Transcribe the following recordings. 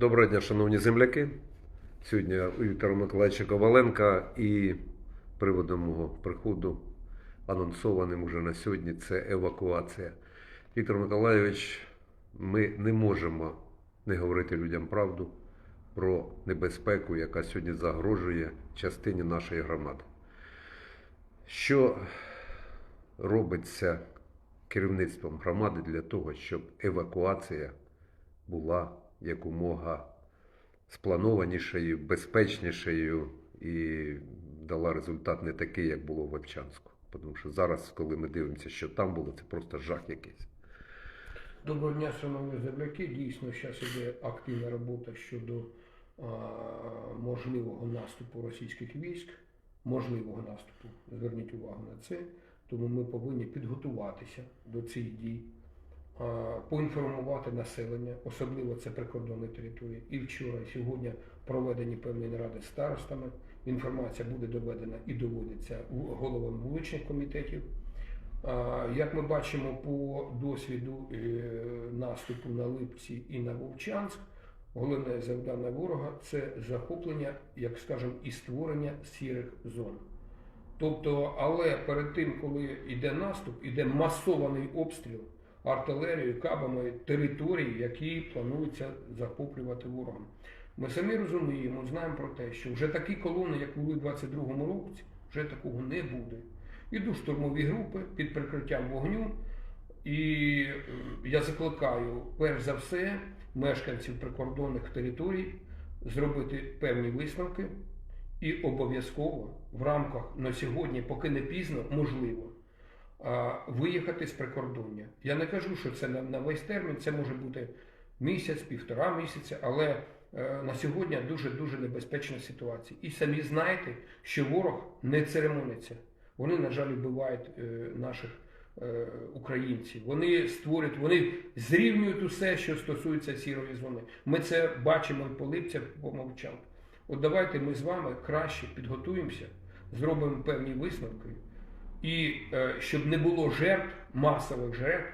Доброго дня, шановні земляки. Сьогодні у Віктора Миколаївича Коваленка і приводом мого приходу, анонсованим уже на сьогодні, це евакуація. Віктор Миколаївич, ми не можемо не говорити людям правду про небезпеку, яка сьогодні загрожує частині нашої громади. Що робиться керівництвом громади для того, щоб евакуація була якомога спланованішою, безпечнішою і дала результат не такий, як було в Вовчанську. Тому що зараз, коли ми дивимося, що там було, це просто жах якийсь. Доброго дня, шановні земляки. Дійсно, зараз іде активна робота щодо а, можливого наступу російських військ, можливого наступу. Зверніть увагу на це. Тому ми повинні підготуватися до цих дій, поінформувати населення, особливо це прикордонні території. І вчора, і сьогодні проведені певні наради з старостами. Інформація буде доведена і доводиться головам вуличних комітетів. Як ми бачимо по досвіду е, наступу на Липці і на Вовчанськ, головне завдання ворога це захоплення, як скажемо, і створення сірих зон. Тобто, але перед тим, коли йде наступ, йде масований обстріл артилерією, кабами територій, які планується захоплювати ворогом. Ми самі розуміємо, знаємо про те, що вже такі колони, як були в 22-му році, вже такого не буде. Ідуть штурмові групи під прикриттям вогню. І е, я закликаю, перш за все, мешканців прикордонних територій зробити певні висновки і обов'язково в рамках на сьогодні, поки не пізно, можливо, виїхати з прикордоння. Я не кажу, що це на, весь термін, це може бути місяць, півтора місяця, але е, на сьогодні дуже дуже небезпечна ситуація. І самі знаєте, що ворог не церемониться. Вони, на жаль, вбивають е, наших е, українців. Вони створюють, вони зрівнюють усе, що стосується сірої зони. Ми це бачимо і по липцях, по мовчанку. От давайте ми з вами краще підготуємося, зробимо певні висновки, і е, щоб не було жертв, масових жертв,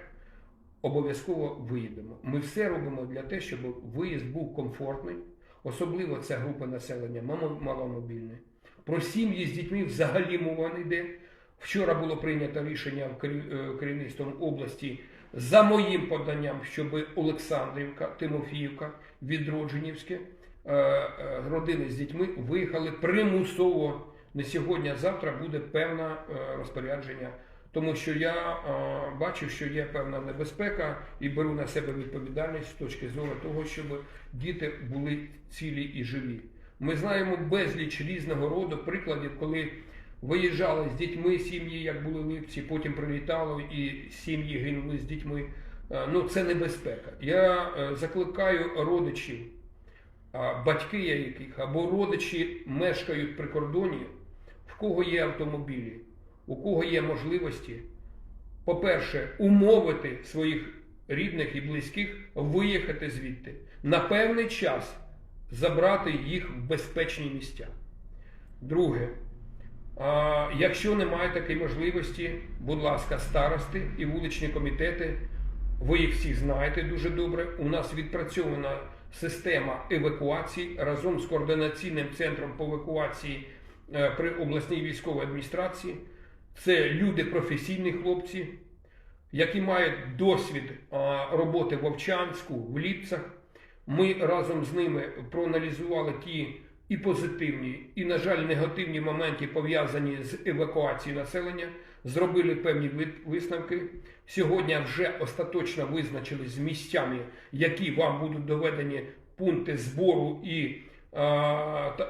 обов'язково виїдемо. Ми все робимо для того, щоб виїзд був комфортний, особливо ця група населення маломобільне. Про сім'ї з дітьми взагалі мова не йде. Вчора було прийнято рішення е, керівництвом області за моїм поданням, щоб Олександрівка, Тимофіївка, Відродженівське, е, родини з дітьми виїхали примусово. Не сьогодні, а завтра буде певне е, розпорядження. Тому що я е, бачу, що є певна небезпека і беру на себе відповідальність з точки зору того, щоб діти були цілі і живі. Ми знаємо безліч різного роду прикладів, коли виїжджали з дітьми сім'ї, як були липці, потім прилітало і сім'ї гинули з дітьми. Е, Ну, це небезпека. Я закликаю родичів, батьки яких або родичі мешкають при кордоні, в кого є автомобілі, у кого є можливості, по-перше, умовити своїх рідних і близьких виїхати звідти на певний час забрати їх в безпечні місця. Друге, а, якщо немає такої можливості, будь ласка, старости і вуличні комітети, ви їх всі знаєте дуже добре. У нас відпрацьована система евакуації разом з координаційним центром по евакуації при обласній військовій адміністрації. Це люди професійні хлопці, які мають досвід роботи в Овчанську, в Ліпцях. Ми разом з ними проаналізували ті і позитивні, і, на жаль, негативні моменти, пов'язані з евакуацією населення, зробили певні висновки. Сьогодні вже остаточно визначились з місцями, які вам будуть доведені пункти збору і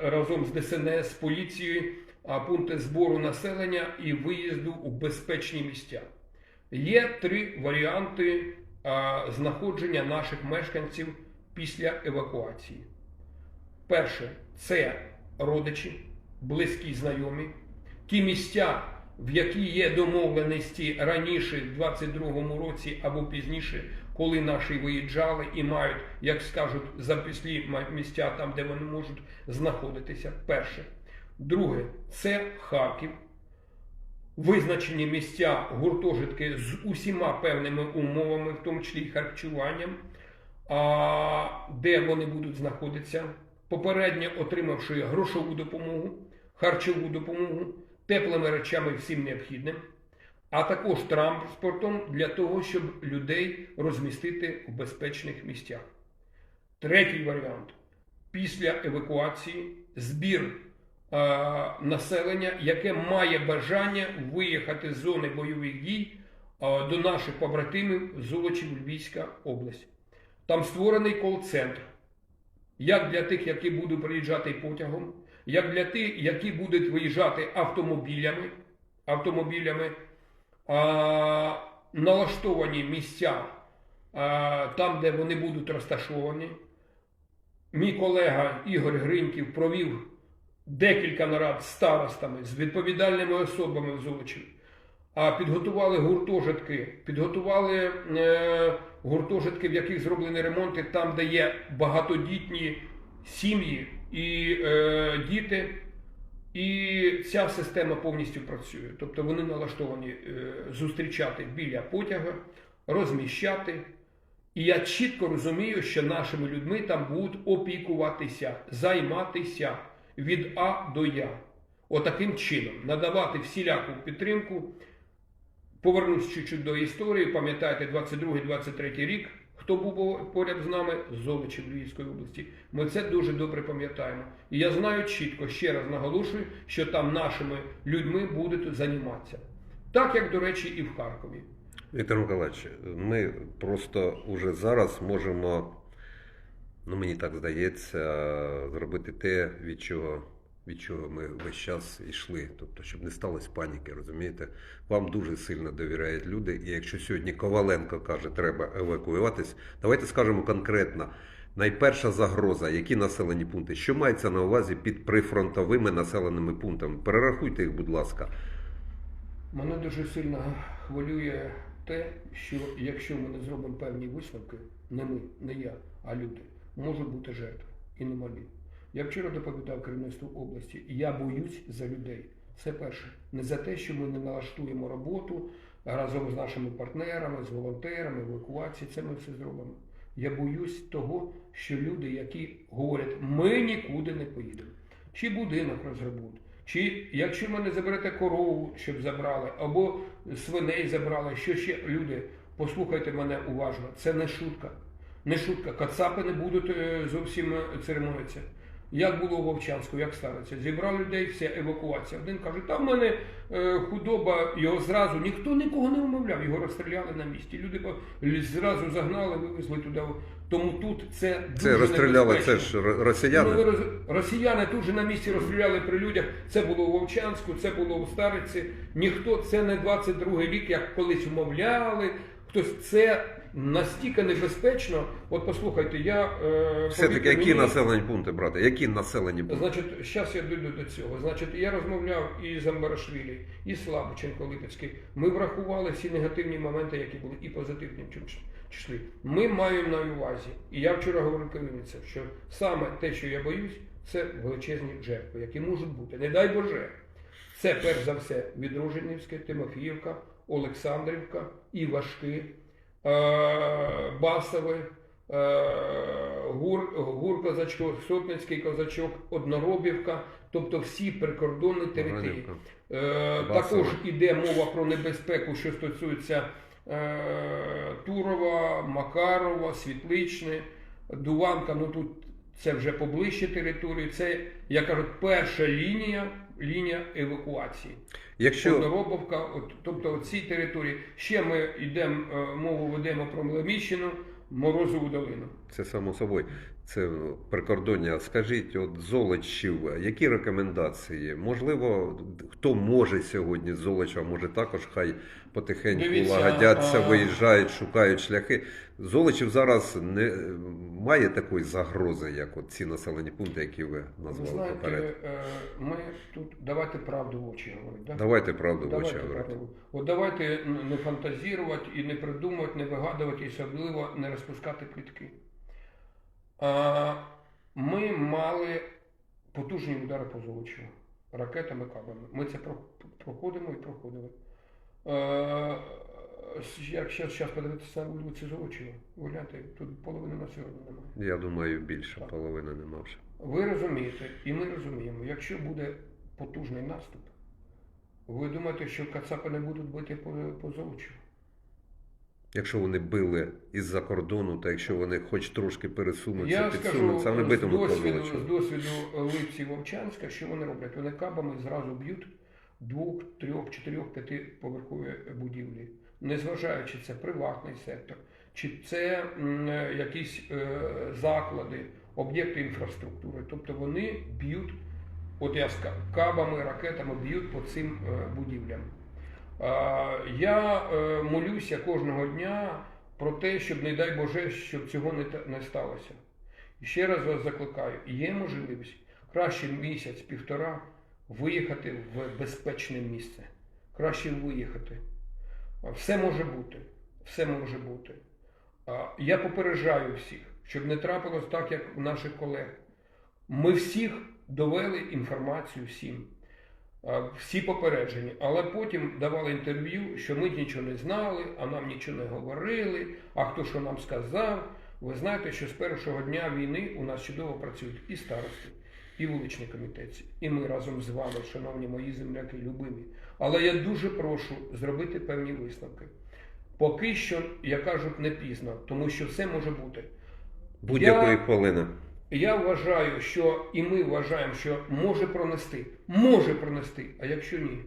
разом з ДСНС, поліцією, пункти збору населення і виїзду у безпечні місця. Є три варіанти знаходження наших мешканців після евакуації. Перше це родичі, близькі знайомі, ті місця, в які є домовленості раніше, в 22-му році або пізніше, коли наші виїжджали і мають, як скажуть, запислі місця там, де вони можуть знаходитися. Перше. Друге, це Харків. Визначені місця гуртожитки з усіма певними умовами, в тому числі і харчуванням. а, де вони будуть знаходитися, попередньо отримавши грошову допомогу, харчову допомогу, теплими речами всім необхідним, а також транспортом для того, щоб людей розмістити в безпечних місцях. Третій варіант після евакуації збір е, населення, яке має бажання виїхати з зони бойових дій е, до наших побратимів Золочів, Львівська область. Там створений кол-центр. Як для тих, які будуть приїжджати потягом, як для тих, які будуть виїжджати автомобілями, автомобілями а, налаштовані місця а, там, де вони будуть розташовані. Мій колега Ігор Гриньків провів декілька нарад з старостами, з відповідальними особами в Золочеві. А підготували гуртожитки, підготували е, гуртожитки, в яких зроблені ремонти, там, де є багатодітні сім'ї і е, діти. І ця система повністю працює. Тобто вони налаштовані е, зустрічати біля потяга, розміщати. І я чітко розумію, що нашими людьми там будуть опікуватися, займатися від А до Я. Отаким чином надавати всіляку підтримку. Повернусь чуть-чуть до історії. Пам'ятаєте, 22-23 рік, хто був поряд з нами з Золочів Львівської області. Ми це дуже добре пам'ятаємо. І я знаю чітко, ще раз наголошую, що там нашими людьми будуть займатися. Так як, до речі, і в Харкові. Віктор Миколаївич, ми просто уже зараз можемо, ну мені так здається, зробити те, від чого, від чого ми весь час йшли. Тобто, щоб не сталося паніки, розумієте? Вам дуже сильно довіряють люди. І якщо сьогодні Коваленко каже, треба евакуюватись, давайте скажемо конкретно. Найперша загроза, які населені пункти, що мається на увазі під прифронтовими населеними пунктами? Перерахуйте їх, будь ласка. Мене дуже сильно хвилює те, що якщо ми не зробимо певні висновки, не ми, не я, а люди, можуть бути жертви і немалі. Я вчора доповідав керівництву області, я боюсь за людей. Це перше. Не за те, що ми не налаштуємо роботу разом з нашими партнерами, з волонтерами, евакуації, це ми все зробимо. Я боюсь того, що люди, які говорять, ми нікуди не поїдемо, чи будинок розгребуть, чи якщо мене заберете корову, щоб забрали, або свиней забрали, що ще люди, послухайте мене уважно, це не шутка. Не шутка. Кацапи не будуть е, зовсім е, церемонитися. Як було у Вовчанську, як ставиться? Зібрав людей, вся евакуація. Один каже, там в мене е, худоба, його зразу ніхто нікого не вмовляв, його розстріляли на місці. Люди по- зразу загнали, вивезли туди. Тому тут це дуже Це розстріляли, це ж росіяни. Ну, росіяни тут же на місці розстріляли при людях. Це було у Вовчанську, це було у Стариці. Ніхто це не 22 рік, як колись вмовляли. Хтось це настільки небезпечно. От послухайте, я е, Все-таки які мені, населені пункти, брати? Які населені пункти? Значить, зараз я дійду до цього. Значить, я розмовляв і з Амбарашвілі, і з Слабиченко Липецький. Ми врахували всі негативні моменти, які були, і позитивні числі. Ми маємо на увазі, і я вчора говорив керівницям, що саме те, що я боюсь, це величезні жертви, які можуть бути. Не дай Боже. Це перш за все Відружинівське, Тимофіївка, Олександрівка, Івашки, е, Басове, е, Гур, Гур Козачок, Сотницький Козачок, Одноробівка, тобто всі прикордонні території. Е, Басове. також іде мова про небезпеку, що стосується Турова, Макарова, Світличне, Дуванка. Ну тут це вже поближче території. Це, як кажуть, перша лінія, лінія евакуації. Якщо Одноробовка, от, тобто ці території. Ще ми йдемо, е, мову ведемо про Млеміщину, Морозову долину. це само собою, це ну, прикордоння. Скажіть, от Золочів, які рекомендації? Можливо, хто може сьогодні з Золоча, може також хай потихеньку лагодяться, виїжджають, шукають шляхи. Золочів зараз не має такої загрози, як от ці населені пункти, які ви назвали знаєте, поперед. е, ми тут давайте правду в очі говорити. Да? Давайте правду в очі Давайте говорити. От давайте не фантазірувати і не придумувати, не вигадувати, і особливо не розпускати плітки. Ми мали потужні удари по Золочеву ракетами, кабами. Ми це проходимо і проходили. Як зараз подивитися на вулиці Золочева, гляньте, тут половини на сьогодні немає. Я думаю, більше Так. половини нема вже. Ви розумієте, і ми розуміємо, якщо буде потужний наступ, ви думаєте, що Кацапи не будуть бити по, по Золочеву? Якщо вони били із-за кордону, та якщо вони хоч трошки пересунуться, Я підсунуться, вони битимуть по з досвіду Липці Вовчанська, що вони роблять? Вони кабами зразу б'ють двох, трьох, чотирьох, п'ятиповерхові будівлі, незважаючи це приватний сектор, чи це якісь е, заклади, об'єкти інфраструктури. Тобто вони б'ють, от я ска- кабами, ракетами б'ють по цим е, будівлям. Я е, молюся кожного дня про те, щоб, не дай Боже, щоб цього не, сталося. І ще раз вас закликаю, є можливість краще місяць-півтора виїхати в безпечне місце. Краще виїхати. Все може бути. Все може бути. Я попереджаю всіх, щоб не трапилось так, як у наших колег. Ми всіх довели інформацію всім. Всі попереджені, але потім давали інтерв'ю, що ми нічого не знали, а нам нічого не говорили, а хто що нам сказав. Ви знаєте, що з першого дня війни у нас чудово працюють і старости, і вуличні комітетці, і ми разом з вами, шановні мої земляки, любимі. Але я дуже прошу зробити певні висновки. Поки що, я кажу, не пізно, тому що все може бути. Будь-якої Я- хвилини. Я вважаю, що і ми вважаємо, що може пронести. Може пронести, а якщо ні.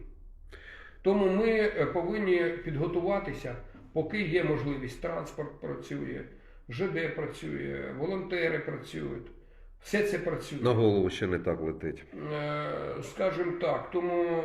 Тому ми е, повинні підготуватися, поки є можливість. Транспорт працює, ЖД працює, волонтери працюють. Все це працює. На голову ще не так летить. скажем Скажімо так, тому е,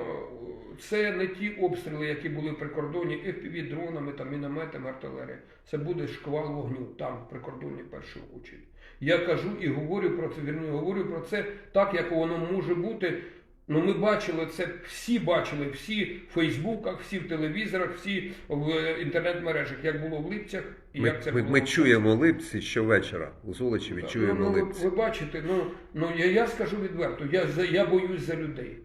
це не ті обстріли, які були при кордоні fpv дронами, там, мінометами, артилерії. Це буде шквал вогню там, при кордоні першого очередь. Я кажу і говорю про це, вірні, говорю про це так, як воно може бути. Ну, ми бачили це, всі бачили, всі в Фейсбуках, всі в телевізорах, всі в е, інтернет-мережах, як було в Липцях і Ми, як це ми, було ми чуємо липці щовечора. У Золочеві так, чуємо ну, ну, ви, липці. ви бачите, ну, ну я, я скажу відверто, я, я боюсь за людей.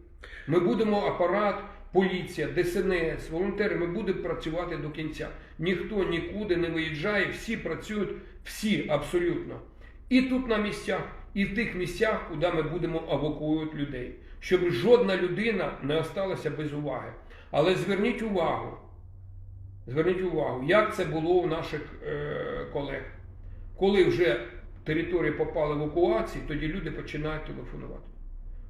Ми будемо апарат, поліція, ДСНС, волонтери, ми будемо працювати до кінця. Ніхто нікуди не виїжджає, всі працюють, всі абсолютно. І тут на місцях, і в тих місцях, куди ми будемо евакуювати людей. Щоб жодна людина не осталася без уваги. Але зверніть увагу, зверніть увагу, як це було у наших е, колег. Коли вже території попали в евакуацію, тоді люди починають телефонувати.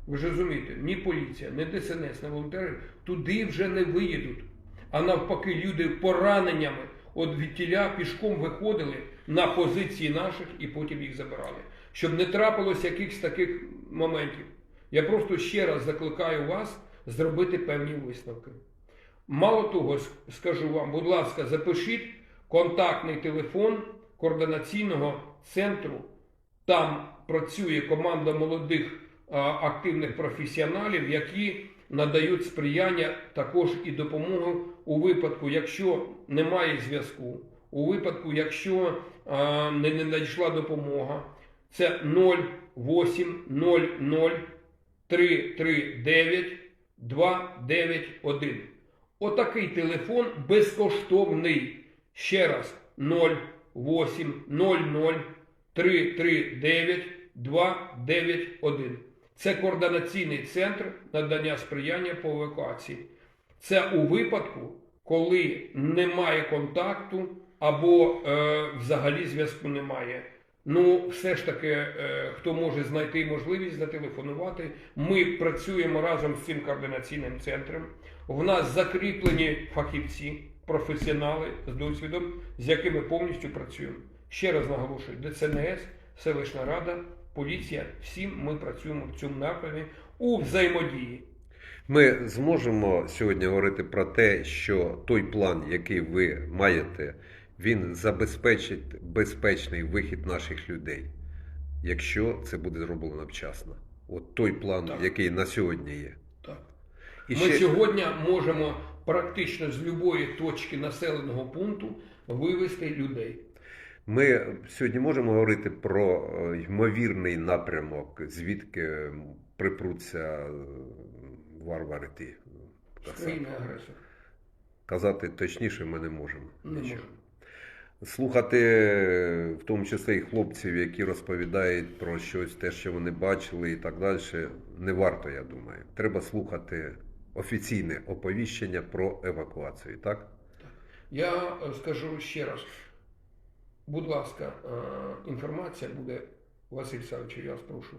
Ви ж розумієте, ні поліція, ні ДСНС, ні волонтери туди вже не виїдуть. А навпаки, люди пораненнями от від тіля пішком виходили на позиції наших і потім їх забирали. Щоб не трапилось якихось таких моментів. Я просто ще раз закликаю вас зробити певні висновки. Мало того, скажу вам, будь ласка, запишіть контактний телефон координаційного центру. Там працює команда молодих активних професіоналів, які надають сприяння також і допомогу у випадку, якщо немає зв'язку, у випадку, якщо не, надійшла допомога. Це 0800 339 291. Отакий телефон безкоштовний. Ще раз 0800 339 291. Це координаційний центр надання сприяння по евакуації. Це у випадку, коли немає контакту або е, взагалі зв'язку немає. Ну, все ж таки, е, хто може знайти можливість зателефонувати, ми працюємо разом з цим координаційним центром. В нас закріплені фахівці, професіонали з досвідом, з якими повністю працюємо. Ще раз наголошую: ДСНС, селищна рада, поліція, всім ми працюємо в цьому напрямі у взаємодії. Ми зможемо сьогодні говорити про те, що той план, який ви маєте, він забезпечить безпечний вихід наших людей, якщо це буде зроблено вчасно. От той план, Так. який на сьогодні є. Так. І Ми ще сьогодні можемо практично з будь-якої точки населеного пункту вивезти людей. ми сьогодні можемо говорити про е, ймовірний напрямок, звідки припруться е, варвари ті. з країни. Казати точніше ми не можемо. Не нічого. можемо. Слухати, в тому числі і хлопців, які розповідають про щось, те, що вони бачили і так далі, не варто, я думаю. Треба слухати офіційне оповіщення про евакуацію, так? Я е, скажу ще раз. Будь ласка, е, інформація буде, Василь Савичу, я вас прошу,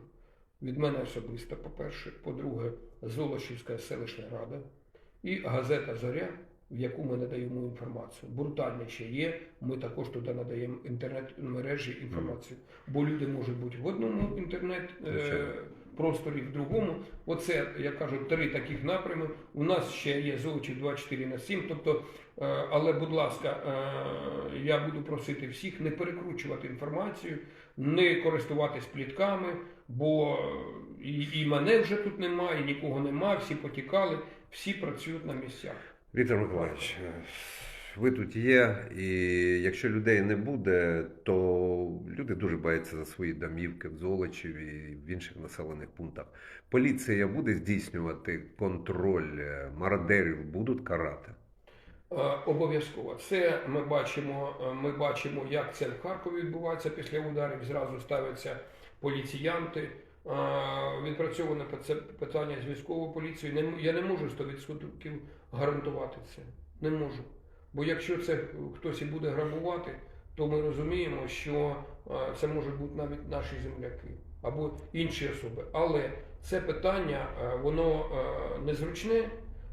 від мене особисто, по-перше. По-друге, Золочівська селищна рада і газета Зоря, в яку ми надаємо інформацію. Брутальніше є, ми також туди надаємо інтернет-мережі інформацію. Бо люди можуть бути в одному інтернет е, в другому. Оце, я кажу, три таких напрями. У нас ще є Золочів 24 на 7. Тобто, е, але, будь ласка, е, я буду просити всіх не перекручувати інформацію, не користуватись плітками, бо і, і мене вже тут немає, і нікого немає, всі потікали, всі працюють на місцях. Віктор Миколаївич, ви тут є, і якщо людей не буде, то люди дуже бояться за свої домівки в Золочеві і в інших населених пунктах. Поліція буде здійснювати контроль, е, мародерів будуть карати. Е, Обов'язково. Це ми бачимо, е, ми бачимо, як це в Харкові відбувається після ударів. Зразу ставляться поліціянти. Відпрацьоване це питання з військовою поліцією. Я не можу 100% гарантувати це. Не можу. Бо якщо це хтось і буде грабувати, то ми розуміємо, що е, це можуть бути навіть наші земляки або інші особи. Але це питання, е, воно е, незручне,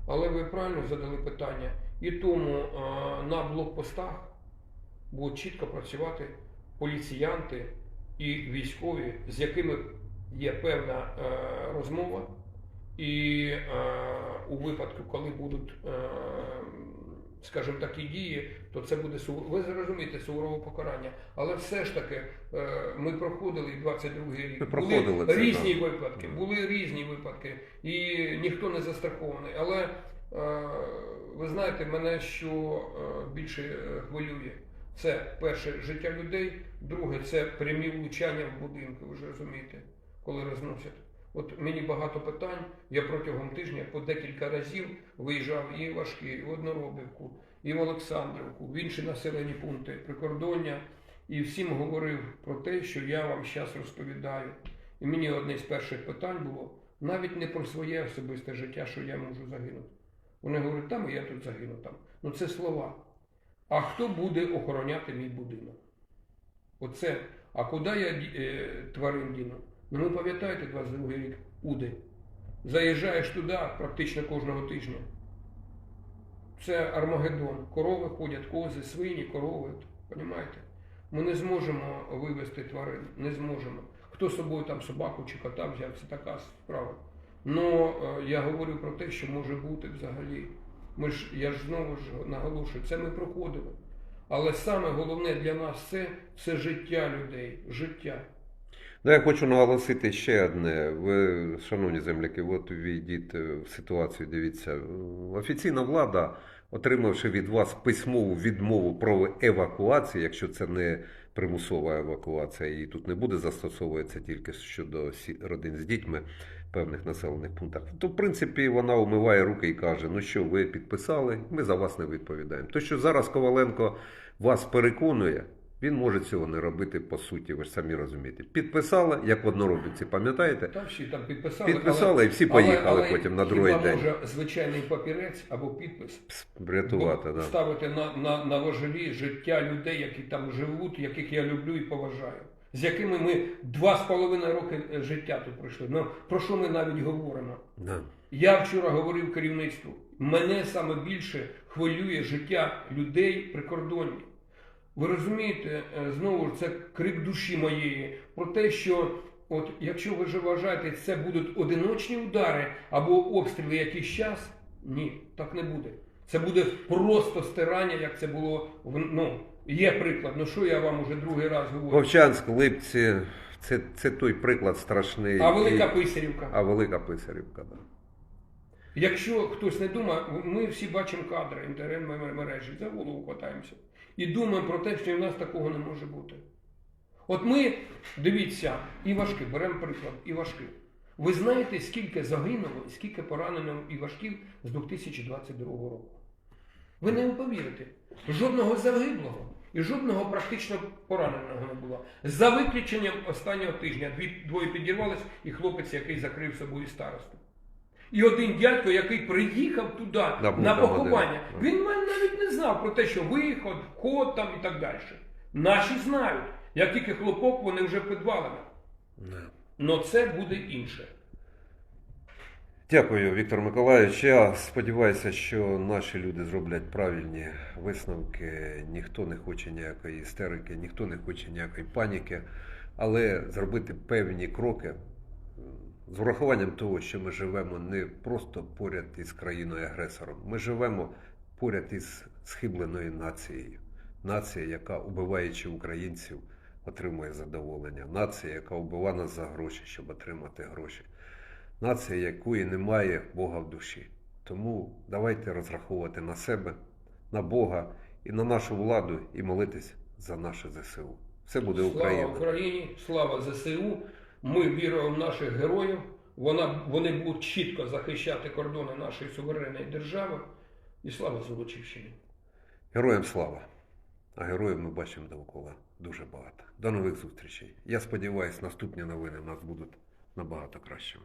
але ви правильно задали питання. І тому на блокпостах будуть чітко працювати поліціянти і військові, з якими є певна розмова. І е, у випадку, коли будуть, е, скажімо, такі дії, то це буде ви зрозумієте суворове покарання. Але все ж таки е, ми проходили і 22 рік. Ми проходили були це, різні так. випадки, були різні випадки, і ніхто не застрахований. Але е, ви знаєте, мене що е, більше е, хвилює. Це перше життя людей, друге це прямі влучання в будинки, ви ж розумієте, коли розносять. От мені багато питань. Я протягом тижня по декілька разів виїжджав і в Важкі, і в Одноробівку, і в Олександрівку, в інші населені пункти прикордоння, і всім говорив про те, що я вам зараз розповідаю. І мені одне з перших питань було навіть не про своє особисте життя, що я можу загинути. Вони говорять, там і я тут загину там. Ну це слова. А хто буде охороняти мій будинок? Оце. А куди я е, тварин діну? Ну ви пам'ятаєте 22 рік Уди. Заїжджаєш туди практично кожного тижня. Це Армагеддон. Корови ходять, кози, свині, корови. Понімаєте? Ми не зможемо вивезти тварин, не зможемо. Хто з собою там собаку чи кота взяв, це така справа. Ну я говорю про те, що може бути взагалі. Ми ж, я ж знову ж наголошую, це ми проходили. Але саме головне для нас це, це життя людей, життя. Ну, я хочу наголосити ще одне. Ви, шановні земляки, от війдіть в ситуацію, дивіться. Офіційна влада, отримавши від вас письмову відмову про евакуацію, якщо це не примусова евакуація, і тут не буде застосовуватися тільки щодо родин з дітьми в певних населених пунктах, то в принципі вона умиває руки і каже: ну що, ви підписали, ми за вас не відповідаємо. То, що зараз Коваленко вас переконує, він може цього не робити по суті, ви ж самі розумієте. Підписали, як в одноробівці, пам'ятаєте? Там всі там підписали. Підписали, і всі поїхали потім на другий хіба день. може звичайний папірець або підпис Врятувати, да. ставити на, на, на важелі життя людей, які там живуть, яких я люблю і поважаю. З якими ми два з половиною роки е, життя тут пройшли. Ну про що ми навіть говоримо? Да. Я вчора говорив керівництву. Мене саме більше хвилює життя людей прикордонні. Ви розумієте, е, знову ж це крик душі моєї про те, що от якщо ви ж вважаєте, це будуть одиночні удари або обстріли якийсь час, ні, так не буде. Це буде просто стирання, як це було в ну, є приклад. Ну що я вам уже другий раз говорю? Вовчанськ, Липці, це, це той приклад страшний. А велика І- Писарівка. а велика Писарівка, да. Якщо хтось не думає, ми всі бачимо кадри інтернет-мережі, за голову хватаємося. І думаємо про те, що в нас такого не може бути. От ми, дивіться, і важкі, беремо приклад, і важкі. Ви знаєте, скільки загинуло і скільки поранено і важків з 2022 року? Ви не повірите. Жодного загиблого і жодного практично пораненого не було. За виключенням останнього тижня дві, двоє підірвались і хлопець, який закрив собою старосту. І один дядько, який приїхав туди на, був поховання, він навіть не знав про те, що виход, вход там і так далі. Наші знають. Як тільки хлопок, вони вже підвалами. Да. Но це буде інше. Дякую, Віктор Миколаївич. Я сподіваюся, що наші люди зроблять правильні висновки. Ніхто не хоче ніякої істерики, ніхто не хоче ніякої паніки, але зробити певні кроки з урахуванням того, що ми живемо не просто поряд із країною-агресором, ми живемо поряд із схибленою нацією. Нація, яка, убиваючи українців, отримує задоволення. Нація, яка вбиває нас за гроші, щоб отримати гроші. Нація, якої немає Бога в душі. Тому давайте розраховувати на себе, на Бога і на нашу владу і молитись за наше ЗСУ. Все буде Україна. Слава Україні, слава ЗСУ. Ми віруємо в наших героїв. Вона, вони будуть чітко захищати кордони нашої суверенної держави. І слава Золочівщині. Героям слава! А героїв ми бачимо довкола дуже багато. До нових зустрічей. Я сподіваюся, наступні новини в нас будуть набагато кращими.